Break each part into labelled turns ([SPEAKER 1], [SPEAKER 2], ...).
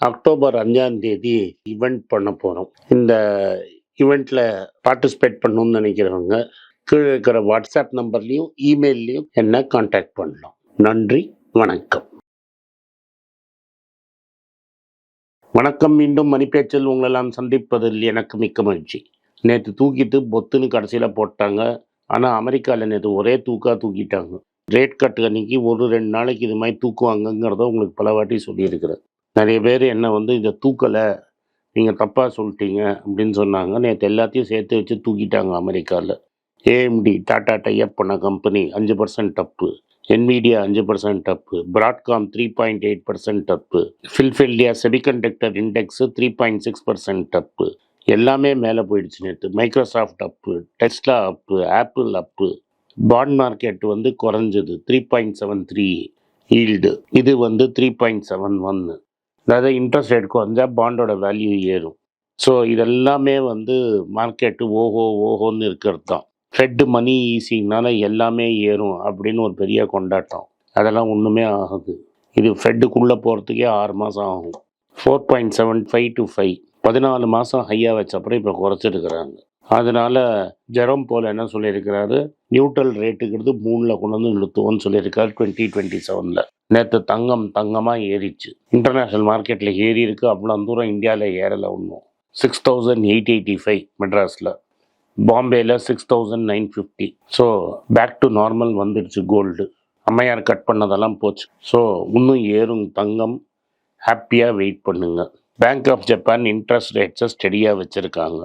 [SPEAKER 1] October அஞ்சாம் தேதி event பண்ண போகிறோம் இந்த ஈவெண்ட்டில் பார்ட்டிசிபேட் பண்ணணும்னு நினைக்கிறவங்க கீழே இருக்கிற வாட்ஸ்அப் நம்பர்லேயும் இமெயில்லையும் என்ன காண்டாக்ட் பண்ணலாம். நன்றி வணக்கம். வணக்கம் மீண்டும் மணிப்பேச்சில் உங்களெல்லாம் சந்திப்பதில் எனக்கு மிக்க மகிழ்ச்சி. நேற்று தூக்கிட்டு பொத்துன்னு கடைசியில் போட்டாங்க. ஆனால் அமெரிக்காவில் நேற்று ஒரே தூக்கா தூக்கிட்டாங்க. ரேட் கட்டு அன்னைக்கு ஒரு ரெண்டு நாளைக்கு இது மாதிரி தூக்குவாங்கங்கிறத உங்களுக்கு பல வாட்டி சொல்லியிருக்கிறேன். நிறைய பேர் என்னை வந்து இதை தூக்கலை. நீங்கள் தப்பாக சொல்லிட்டீங்க. அப்படின்னு சொன்னாங்க. நேற்று எல்லாத்தையும் சேர்த்து வச்சு தூக்கிட்டாங்க அமெரிக்காவில் ஏஎம்டி டாடா டைப் பண்ண கம்பெனி அஞ்சு பர்சன்ட் டப்பு என்மீடியா அஞ்சு பர்சன்ட் டப்பு Broadcom three point eight percent டப்பு Philadelphia semiconductor index three point six percent டப்பு எல்லாமே மேலே போயிடுச்சு நேற்று Microsoft up Tesla up Apple up bond market வந்து குறைஞ்சது three point seven three yield இது வந்து த்ரீ பாயிண்ட் செவன் ஒன்று அதாவது இன்ட்ரெஸ்ட் ரேட் குறைஞ்சா பாண்டோட வேல்யூ ஏறும். ஸோ இதெல்லாமே வந்து மார்க்கெட்டு ஓஹோ ஓஹோன்னு இருக்கிறது தான். ஃபெட்டு மணி ஈஸிங்கனால எல்லாமே ஏறும் அப்படின்னு ஒரு பெரிய கொண்டாட்டம். அதெல்லாம் ஒன்றுமே ஆகுது. இது ஃபெட்டுக்குள்ளே போகிறதுக்கே ஆறு மாதம் ஆகும். Four point seven five to five பதினாலு மாதம் ஹையாக வச்ச அப்புறம் இப்போ குறைச்சிருக்கிறாங்க அதனால ஜெரம் போல் என்ன சொல்லியிருக்கிறாரு? நியூட்ரல் ரேட்டுங்கிறது மூணில் கொண்டு வந்து நிறுத்துவோம்னு சொல்லியிருக்காரு டுவெண்ட்டி டுவெண்ட்டி செவனில். நேற்று தங்கம் தங்கமாக ஏறிச்சு. இன்டர்நேஷ்னல் மார்க்கெட்டில் ஏறி இருக்கு. அவ்வளோ தூரம் இந்தியாவில் ஏறலை ஒன்றும் six thousand eight eighty five மெட்ராஸில். பாம்பேயில் six thousand nine fifty so back to normal வந்துடுச்சு கோல்டு அம்மையார் கட் பண்ணதெல்லாம் போச்சு. ஸோ இன்னும் ஏறும் தங்கம். ஹாப்பியாக வெயிட் பண்ணுங்க. பேங்க் ஆஃப் ஜப்பான் இன்ட்ரெஸ்ட் ரேட்ஸை ஸ்டெடியாக வச்சுருக்காங்க.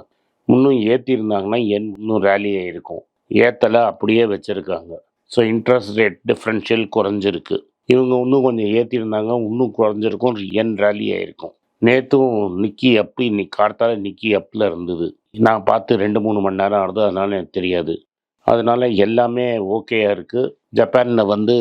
[SPEAKER 1] இன்னும் ஏற்றிருந்தாங்கன்னா என் இன்னும் ரேலி ஆகிருக்கும் ஏற்றலை அப்படியே வச்சுருக்காங்க. ஸோ இன்ட்ரெஸ்ட் ரேட் டிஃப்ரென்ஷியல் குறைஞ்சிருக்கு. இவங்க இன்னும் கொஞ்சம் ஏற்றிருந்தாங்க இன்னும் குறைஞ்சிருக்கும் என் ரேலி ஆகிருக்கும் நேற்றும் நிக்கி அப் இன்னைக்கு கார்த்தால நிக்கி அப்பில் இருந்தது. நான் பார்த்து ரெண்டு மூணு மணி நேரம் ஆகுது அதனால் எனக்கு தெரியாது. அதனால் எல்லாமே ஓகேயாக இருக்குது ஜப்பானில் வந்து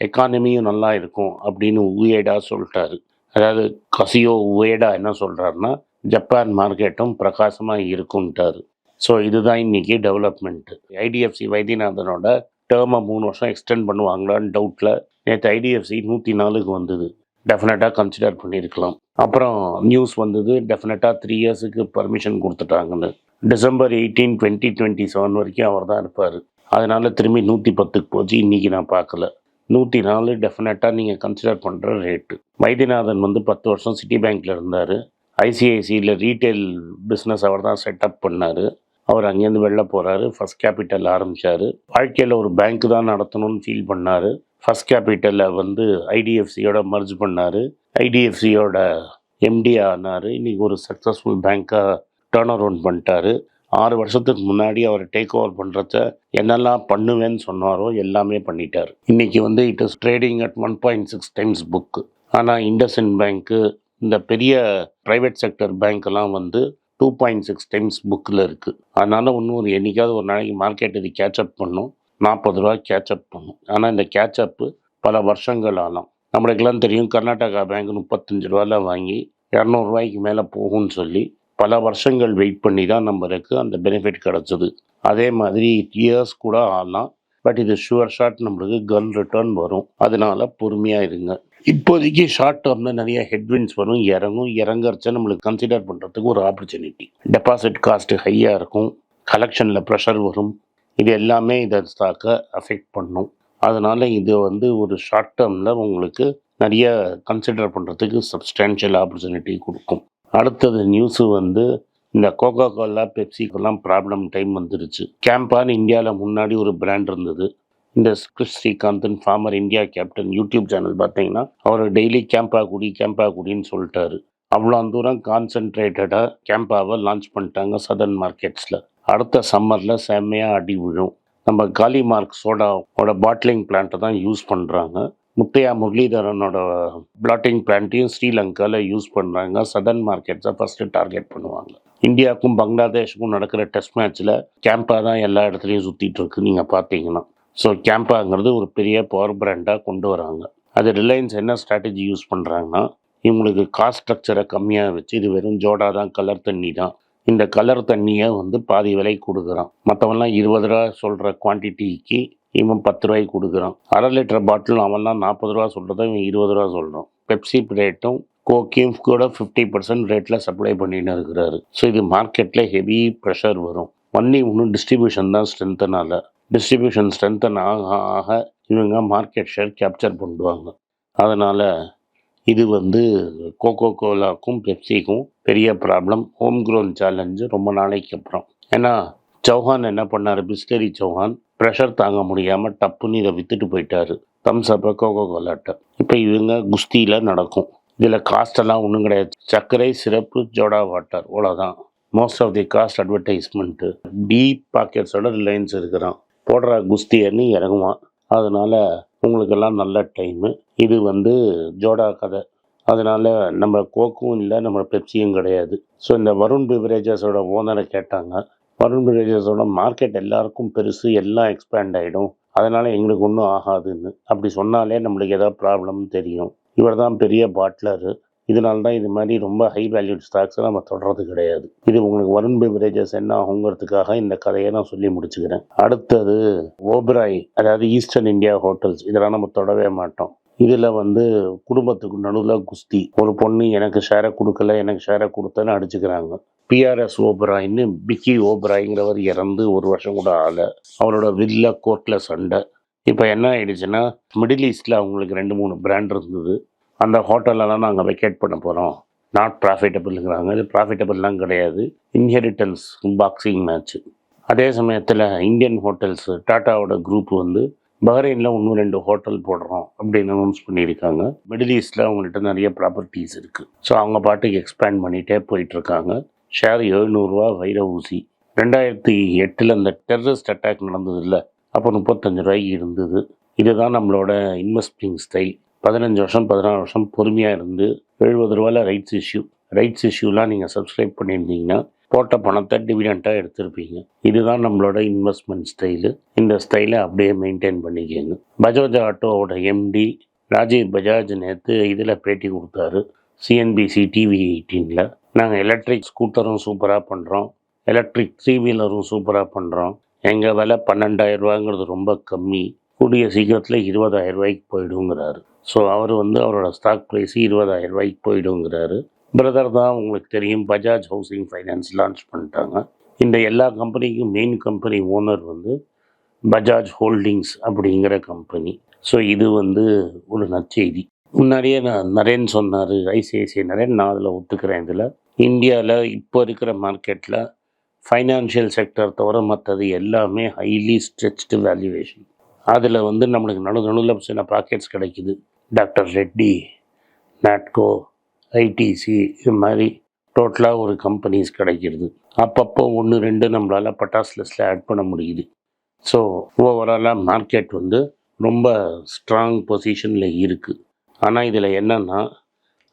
[SPEAKER 1] எக்கானமியும் நல்லா இருக்கும் அப்படின்னு உயேடா சொல்லிட்டாரு. அதாவது கசியோ உயேடா என்ன சொல்கிறாருன்னா ஜப்பான் மார்க்கெட்டும் பிரகாசமாக இருக்கும்ட்டாரு. ஸோ இதுதான் இன்னைக்கு டெவலப்மெண்ட்டு ஐடிஎஃப்சி வைத்தியநாதனோட டேர்மை மூணு வருஷம் எக்ஸ்டெண்ட் பண்ணுவாங்களான்னு டவுட்டில் நேற்று ஐடிஎஃப்சி நூற்றி நாலுக்கு வந்தது. டெஃபினட்டாக கன்சிடர் பண்ணியிருக்கலாம் அப்புறம் நியூஸ் வந்தது டெஃபினட்டாக த்ரீ இயர்ஸுக்கு permission கொடுத்துட்டாங்கன்னு. December eighteen twenty twenty seven வரைக்கும் அவர் தான் இருப்பார். அதனால் திரும்பி நூற்றி பத்துக்கு போச்சு இன்றைக்கி நான் பார்க்கல. நூற்றி நாலு டெஃபினட்டாக நீங்கள் கன்சிடர் பண்ணுற ரேட்டு வைத்தியநாதன் வந்து பத்து வருஷம் சிட்டி பேங்க்கில் இருந்தார். ஐசிஐசியில் ரீட்டைல் பிஸ்னஸ் அவர் தான் செட்டப் பண்ணார். அவர் அங்கேருந்து வெளில போகிறாரு ஃபஸ்ட் கேபிட்டல் ஆரம்பித்தார் வாழ்க்கையில் ஒரு பேங்க் தான் நடத்தணும்னு ஃபீல் பண்ணார். ஃபஸ்ட் கேபிட்டலை வந்து ஐடிஎஃப்சியோட மர்ஜ் பண்ணார். ஐடிஎஃப்சியோட எம்டி ஆனார். இன்றைக்கி ஒரு சக்ஸஸ்ஃபுல் பேங்க்காக டேர்ன் அரவுண்ட் பண்ணிட்டாரு. ஆறு வருஷத்துக்கு முன்னாடி அவர் டேக் ஓவர் பண்ணுறத என்னெல்லாம் பண்ணுவேன்னு சொன்னாரோ எல்லாமே பண்ணிட்டார். இன்றைக்கி வந்து it is trading at one point six times book ஆனால் இண்டஸ்இன் பேங்க்கு இந்த பெரிய ப்ரைவேட் செக்டர் பேங்க்கெல்லாம் வந்து டூ பாயிண்ட் சிக்ஸ் டைம்ஸ் புக்கில் இருக்குது அதனால் இன்னும் ஒரு என்னைக்காவது ஒரு நாளைக்கு மார்க்கெட் இது கேட்சப் பண்ணும். நாற்பது ரூபா கேட்சப் பண்ணும். ஆனால் இந்த கேட்சப்பு பல வருஷங்கள் ஆகலாம் நம்மளுக்கெல்லாம் தெரியும் கர்நாடகா பேங்க் முப்பத்தஞ்சு ரூபாயில் வாங்கி இரநூறுவாய்க்கு மேலே போகும்னு சொல்லி பல வருஷங்கள் வெயிட் பண்ணி தான் நம்மளுக்கு அந்த பெனிஃபிட் கிடச்சிது. அதே மாதிரி இயர்ஸ் கூட ஆகலாம். பட் இது ஷுவர் ஷாட் நம்மளுக்கு கன் ரிட்டர்ன் வரும். அதனால பொறுமையாக இருங்க. இப்போதைக்கு ஷார்ட் டேர்மில் நிறைய ஹெட்வின்ஸ் வரும். இறங்கும். இறங்கறச்ச நம்மளுக்கு கன்சிடர் பண்ணுறதுக்கு ஒரு ஆப்பர்ச்சுனிட்டி டெபாசிட் காஸ்ட் ஹையாக இருக்கும். கலெக்ஷனில் ப்ரெஷர் வரும். இது எல்லாமே இதை ஸ்டாக்கை அஃபெக்ட் பண்ணும். அதனால் இது வந்து ஒரு ஷார்ட் டேர்மில் உங்களுக்கு நிறைய கன்சிடர் பண்ணுறதுக்கு சப்ஸ்டான்ஷியல் ஆப்பர்ச்சுனிட்டி கொடுக்கும். அடுத்தது நியூஸு வந்து இந்த கோகோ கோலா பெப்சிக்கெல்லாம் ப்ராப்ளம் டைம் வந்துருச்சு. கேம்பான்னு இந்தியாவில் முன்னாடி ஒரு பிராண்ட் இருந்தது. இந்த Kris Srikkanth former India captain YouTube channel பார்த்தீங்கன்னா அவர் டெய்லி கேம்பா குடி கேம்பா குடின்னு சொல்லிட்டாரு. அவ்வளோ தூரம் கான்சென்ட்ரேட்டடாக கேம்பாவை லான்ச் பண்ணிட்டாங்க சதர்ன் மார்க்கெட்ஸில் அடுத்த சம்மரில் செம்மையாக அடி விழும். நம்ம காலி மார்க் சோடாவோட பாட்லிங் பிளான்ட்டை தான் யூஸ் பண்ணுறாங்க முத்தையா முரளிதரனோட பிளாட்டிங் பிளான்ட்டையும் ஸ்ரீலங்காவில் யூஸ் பண்ணுறாங்க சதர்ன் மார்க்கெட்ஸை ஃபஸ்ட்டு டார்கெட் பண்ணுவாங்க. இந்தியாவுக்கும் பங்களாதேஷுக்கும் நடக்கிற டெஸ்ட் மேட்ச்சில் கேம்பா தான் எல்லா இடத்துலையும் சுற்றிட்டு இருக்கு. நீங்கள் பார்த்தீங்கன்னா. ஸோ கேம்பாங்கிறது ஒரு பெரிய பவர் பிராண்டாக கொண்டு வராங்க. அது ரிலையன்ஸ் என்ன ஸ்ட்ராட்டஜி யூஸ் பண்ணுறாங்கன்னா இவங்களுக்கு காஸ்ட் ஸ்ட்ரக்சரை கம்மியாக வச்சு இது வெறும் ஜோடா தான் கலர் தண்ணி தான். இந்த கலர் தண்ணியை வந்து பாதி விலை கொடுக்குறான். மற்றவன்லாம் இருபது ரூபா சொல்கிற குவான்டிட்டிக்கு இவன் பத்து ரூபாய்க்கு கொடுக்குறான். அரை லிட்டர் பாட்டில் அவன்லாம் நாற்பது ரூபா சொல்கிறத இவன் இருபது ரூபா சொல்கிறான் பெப்சி ரேட்டும் கோக்கியும் கூட ஃபிஃப்டி பர்சன்ட் ரேட்டில் சப்ளை பண்ணின்னு இருக்கிறாரு. ஸோ இது மார்க்கெட்டில் ஹெவி ப்ரெஷர் வரும். ஒன்லி இன்னும் டிஸ்ட்ரிபியூஷன் தான் ஸ்ட்ரென்த்தனால டிஸ்ட்ரிபியூஷன் ஸ்ட்ரென்த்தன் ஆக ஆக இவங்க மார்க்கெட் ஷேர் கேப்சர் பண்ணுவாங்க அதனால் இது வந்து கோகோ கோலாக்கும் பெப்சிக்கும் பெரிய ப்ராப்ளம் ஹோம் க்ரோன் சேலஞ்சு ரொம்ப நாளைக்கு அப்புறம். ஏன்னா சௌஹான் என்ன பண்ணார்? பிஸ்லரி சௌஹான் ப்ரெஷர் தாங்க முடியாமல் டப்புன்னு இதை விற்றுட்டு போயிட்டாரு. தம்ஸ் அப்போ கோகோ கோலாட்டை இப்போ இவங்க குஸ்தியில் நடக்கும். இதில் காஸ்டெல்லாம் ஒன்றும் கிடையாது. சர்க்கரை சிறப்பு ஜோடா வாட்டர் அவ்வளோதான் most of the cost advertisement deep பாக்கெட்ஸோட Reliance இருக்கிறான் போடுற குஸ்தியன்னு இறங்குவான். அதனால் உங்களுக்கெல்லாம் நல்ல டைமு இது வந்து ஜோடா கதை. அதனால் நம்ம கோக்கும் இல்லை நம்ம பெப்சியும் கிடையாது. ஸோ இந்த வருண் பிவரேஜஸோட ஓனரை கேட்டாங்க. வருண் பிவரேஜஸோட மார்க்கெட் எல்லாருக்கும் பெருசு எல்லாம் எக்ஸ்பேண்ட் ஆகிடும் அதனால் எங்களுக்கு ஒன்றும் ஆகாதுன்னு. அப்படி சொன்னாலே நம்மளுக்கு எதாவது ப்ராப்ளம் தெரியும். இவர் தான் பெரிய பாட்லரு இதனால தான் இது மாதிரி ரொம்ப ஹை வேல்யூட் ஸ்டாக்ஸை நம்ம தொடர்றது கிடையாது. இது உங்களுக்கு வருண் பெவரேஜஸ் என்ன ஆகுங்கிறதுக்காக இந்த கதையை நான் சொல்லி முடிச்சுக்கிறேன். அடுத்தது ஓபராய் அதாவது ஈஸ்டர்ன் இந்தியா ஹோட்டல்ஸ் இதெல்லாம் நம்ம தொடவே மாட்டோம். இதில் வந்து குடும்பத்துக்கு நடுவில் குஸ்தி. ஒரு பொண்ணு எனக்கு ஷேரை கொடுக்கல எனக்கு ஷேரை கொடுத்தேன்னு அடிச்சுக்கிறாங்க. பிஆர்எஸ் ஓபராயின்னு பிக்கி ஓபராய்ங்கிறவர் இறந்து ஒரு வருஷம் கூட ஆகலை அவரோட வில்ல கோர்ட்டில் சண்டை. இப்போ என்ன ஆயிடுச்சுன்னா மிடில் ஈஸ்டில் அவங்களுக்கு ரெண்டு மூணு பிராண்ட் இருந்தது. அந்த ஹோட்டலெல்லாம் நாங்கள் வெக்கேட் பண்ண போகிறோம் நாட் ப்ராஃபிட்டபிள்ங்கிறாங்க இது ப்ராஃபிட்டபிள்லாம் கிடையாது. இன்ஹெரிட்டன்ஸ் பாக்ஸிங் மேட்ச்சு அதே சமயத்தில் இந்தியன் ஹோட்டல்ஸ் டாட்டாவோட குரூப் வந்து பஹ்ரைனில் ஒன்று ரெண்டு ஹோட்டல் போடுறோம் அப்படின்னு அனௌன்ஸ் பண்ணியிருக்காங்க. மிடில் ஈஸ்டில் அவங்கள்ட்ட நிறைய ப்ராப்பர்ட்டிஸ் இருக்குது ஸோ அவங்க பாட்டுக்கு எக்ஸ்பேண்ட் பண்ணிகிட்டே போயிட்டுருக்காங்க. ஷேர் எழுநூறுவா வைர ஊசி. ரெண்டாயிரத்தி எட்டில் அந்த டெரரிஸ்ட் அட்டாக் நடந்தது இல்லை அப்போ முப்பத்தஞ்சு ரூபாய்க்கு இருந்தது. இதுதான் நம்மளோட இன்வெஸ்டிங் ஸ்டைல் பதினஞ்சு வருஷம் பதினாறு வருஷம் பொறுமையாக இருந்து எழுபது ரூபாயில் ரைட்ஸ் இஷ்யூ ரைட்ஸ் இஷ்யூலாம் நீங்கள் சப்ஸ்கிரைப் பண்ணியிருந்தீங்கன்னா போட்ட பணத்தை டிவிடெண்ட்டாக எடுத்திருப்பீங்க. இதுதான் நம்மளோட இன்வெஸ்ட்மெண்ட் ஸ்டைலு இந்த ஸ்டைலை அப்படியே மெயின்டைன் பண்ணிக்கோங்க. பஜாஜ் ஆட்டோவோட எம்டி ராஜீவ் பஜாஜ் நேற்று இதில் பேட்டி கொடுத்தாரு. சிஎன்பிசி டிவி எயிட்டீனில் நாங்கள் எலக்ட்ரிக் ஸ்கூட்டரும் சூப்பராக பண்ணுறோம் எலக்ட்ரிக் த்ரீ வீலரும் சூப்பராக பண்ணுறோம் எங்கள் விலை பன்னெண்டாயிரரூபாங்கிறது ரொம்ப கம்மி. கூடிய சீக்கிரத்தில் இருபதாயிரம் ரூபாய்க்கு போயிடுங்கிறாரு. ஸோ அவர் வந்து அவரோட ஸ்டாக் ப்ரைஸ் இருபதாயிரம் ரூபாய்க்கு போயிடுங்கிறாரு. பிரதர் தான் உங்களுக்கு தெரியும் பஜாஜ் ஹவுசிங் ஃபைனான்ஸ் லான்ச் பண்ணிட்டாங்க. இந்த எல்லா கம்பெனிக்கும் மெயின் கம்பெனி ஓனர் வந்து பஜாஜ் ஹோல்டிங்ஸ் அப்படிங்கிற கம்பெனி ஸோ இது வந்து ஒரு நற்செய்தி. முன்னாடியே நான் நரேன் சொன்னார் ஐசிஐசிஐ நரேன் நான் அதில் ஒத்துக்கிறேன் இதில். இந்தியாவில் இப்போ இருக்கிற மார்க்கெட்டில் ஃபைனான்ஷியல் செக்டர் தவிர மற்றது எல்லாமே ஹைலி ஸ்ட்ரெச்டு வேல்யூவேஷன் அதில் வந்து நம்மளுக்கு நடு நடுவில் சில பாக்கெட்ஸ் கிடைக்குது. டாக்டர் ரெட்டி நாட்கோ ஐடிசி இது மாதிரி டோட்டலாக ஒரு கம்பெனிஸ் கிடைக்கிறது. அப்பப்போ ஒன்று ரெண்டு நம்மளால் பட்டாஸ் லிஸ்ட்டில் ஆட் பண்ண முடியுது. ஸோ ஓவராலாக மார்க்கெட் வந்து ரொம்ப ஸ்ட்ராங் பொசிஷனில் இருக்குது ஆனால் இதில் என்னென்னா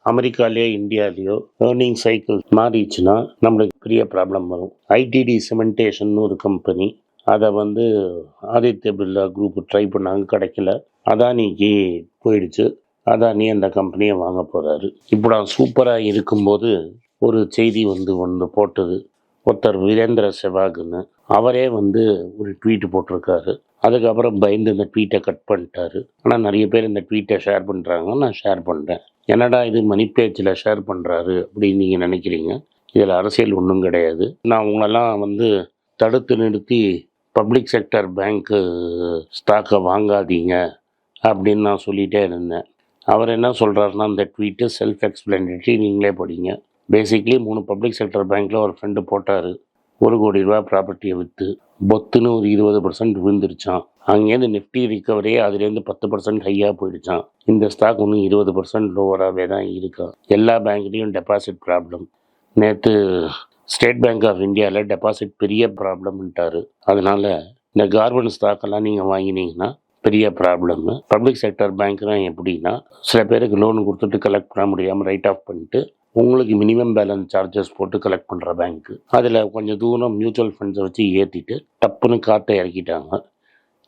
[SPEAKER 1] அமெரிக்காலேயோ இந்தியாலேயோ ஏர்னிங் சைக்கிள் மாறிடுச்சுன்னா நம்மளுக்கு பெரிய ப்ராப்ளம் வரும். ஐடிடி சிமெண்டேஷன் ஒரு கம்பெனி அதை வந்து ஆதித்ய பிர்லா குரூப் ட்ரை பண்ணாங்க கிடைக்கல. அதானிக்கு போயிடுச்சு. அதானி அந்த கம்பெனியை வாங்க போகிறாரு இப்போ நான் சூப்பராக இருக்கும்போது ஒரு செய்தி வந்து ஒன்று போட்டது. ஒருத்தர் வீரேந்திர செவாக்னு அவரே வந்து ஒரு ட்வீட் போட்டிருக்காரு. அதுக்கப்புறம் பயந்து இந்த ட்வீட்டை கட் பண்ணிட்டாரு. ஆனால் நிறைய பேர் இந்த ட்வீட்டை ஷேர் பண்ணுறாங்க நான் ஷேர் பண்ணுறேன் என்னடா இது மணி பேஜில் ஷேர் பண்ணுறாரு அப்படின்னு நீங்கள் நினைக்கிறீங்க? இதில் அரசியல் ஒன்றும் கிடையாது. நான் உங்களெல்லாம் வந்து தடுத்து நிறுத்தி பப்ளிக் செக்டர் பேங்க்கு ஸ்டாக்கை வாங்காதீங்க. அப்படின்னு நான் சொல்லிகிட்டே இருந்தேன். அவர் என்ன சொல்கிறாருன்னா அந்த ட்வீட்டு செல்ஃப் எக்ஸ்பிளனேட்டரி நீங்களே படிங்க. பேசிக்லி மூணு பப்ளிக் செக்டர் பேங்க்கில் ஒரு ஃப்ரெண்டு போட்டார். ஒரு கோடி ரூபா ப்ராப்பர்ட்டியை விற்று பொத்துன்னு ஒரு இருபது பர்சன்ட் விழுந்துருச்சான் அங்கேருந்து நிஃப்டி ரிக்கவரியே அதுலேருந்து பத்து பர்சன்ட் ஹையாக போயிடுச்சான் இந்த ஸ்டாக் ஒன்றும் இருபது பர்சன்ட் லோவராகவே தான் இருக்கா? எல்லா பேங்க்லேயும் டெபாசிட் ப்ராப்ளம் நேற்று ஸ்டேட் பேங்க் ஆஃப் இந்தியாவில் டெபாசிட் பெரிய ப்ராப்ளம்ன்ட்டாரு அதனால் இந்த கார்மெண்ட் ஸ்டாக்கெல்லாம் நீங்கள் வாங்கினீங்கன்னா பெரிய ப்ராப்ளம் பப்ளிக் செக்டர் பேங்க்னா எப்படின்னா சில பேருக்கு லோன் கொடுத்துட்டு கலெக்ட் பண்ண முடியாமல் ரைட் ஆஃப் பண்ணிட்டு உங்களுக்கு மினிமம் பேலன்ஸ் சார்ஜஸ் போட்டு கலெக்ட் பண்ணுற பேங்க்கு அதில் கொஞ்சம் தூரம் மியூச்சுவல் ஃபண்ட்ஸை வச்சு ஏற்றிட்டு டப்புன்னு காற்றை இறக்கிட்டாங்க.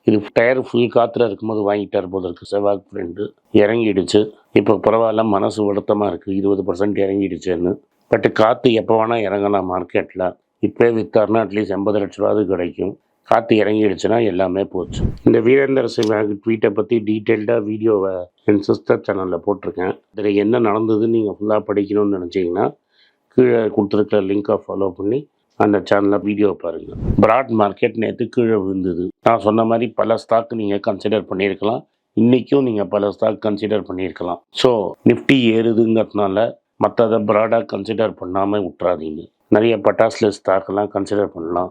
[SPEAKER 1] இது டயர் ஃபுல் காற்றுல இருக்கும்போது வாங்கிட்டார் போது இருக்கு செவ்வாய் ஃப்ரெண்டு இறங்கிடுச்சு. இப்போ பரவாயில்ல மனசு வருத்தமாக இருக்குது இருபது பர்சன்ட் இறங்கிடுச்சுன்னு. பட் காற்று எப்போ வேணால் இறங்கலாம் மார்க்கெட்டில் இப்போ விற்றாருன்னா அட்லீஸ்ட் எண்பது லட்ச ரூபாவது கிடைக்கும். காற்று இறங்கிடுச்சுன்னா எல்லாமே போச்சு. இந்த வீரேந்தர் சிவாக் ட்வீட்டை பற்றி டீட்டெயில்டாக வீடியோவை என் சிஸ்டர் சேனலில் போட்டிருக்கேன். இதில் என்ன நடந்ததுன்னு நீங்கள் ஃபுல்லாக படிக்கணும்னு நினச்சிங்கன்னா கீழே கொடுத்துருக்க லிங்கை ஃபாலோ பண்ணி அந்த சேனலில் வீடியோ பாருங்கள் பிராட் மார்க்கெட் நேற்று கீழே விழுந்தது. நான் சொன்ன மாதிரி பல ஸ்டாக் நீங்கள் கன்சிடர் பண்ணியிருக்கலாம். இன்றைக்கும் நீங்கள் பல ஸ்டாக் கன்சிடர் பண்ணியிருக்கலாம். ஸோ நிஃப்டி ஏறுதுங்கிறதுனால மற்றதை ப்ராடாக கன்சிடர் பண்ணாமல் விட்றாதீங்க நிறைய பட்டாஸ்ல ஸ்டாக்கெல்லாம் கன்சிடர் பண்ணலாம்.